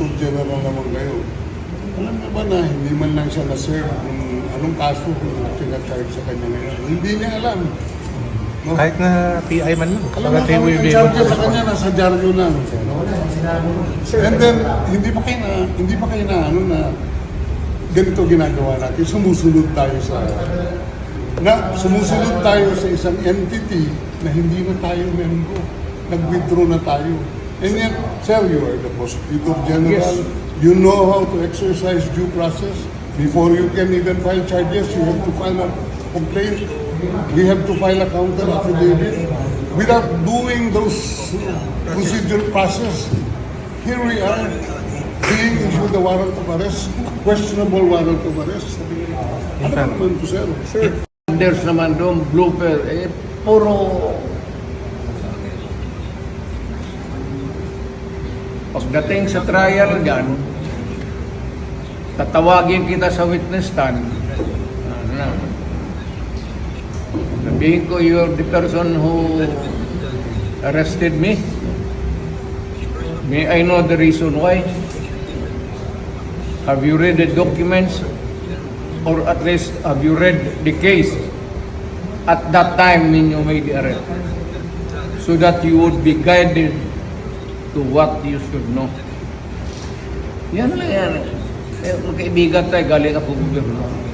Prosecutor General naman kayo. Alam na ba na hindi man lang siya na-serve kung anong kaso kung charge sa kanya ngayon? Hindi niya alam. No? Kahit na PI man lang. Alam mo, Bakit kami able charge sa kanya, nasa dyaryo na. And then, hindi pa kayo na, hindi pa kayo na, ano na, ganito ginagawa natin, sumusunod tayo sa, na sumusunod tayo sa isang entity na hindi na tayo membro. Nag-withdraw na tayo. And yet, sir, you are the prosecutor general. You know how to exercise due process. Before you can even file charges, you have to file a complaint. We have to file a counter affidavit. Without doing those procedural process, here we are being issued a warrant of arrest, questionable warrant of arrest. Ano naman to, sir? Sir, There's naman doon, blooper, eh, puro... Pagdating sa trial dyan, tatawagin kita sa witness stand. Ano? Sabihin ko, you're the person who arrested me. May I know the reason why? Have you read the documents? Or at least, have you read the case at that time you made the arrest? So that you would be guided to what you should know. Yan lang yan. Eh, magkaibigan tayo, galing ako gobyerno.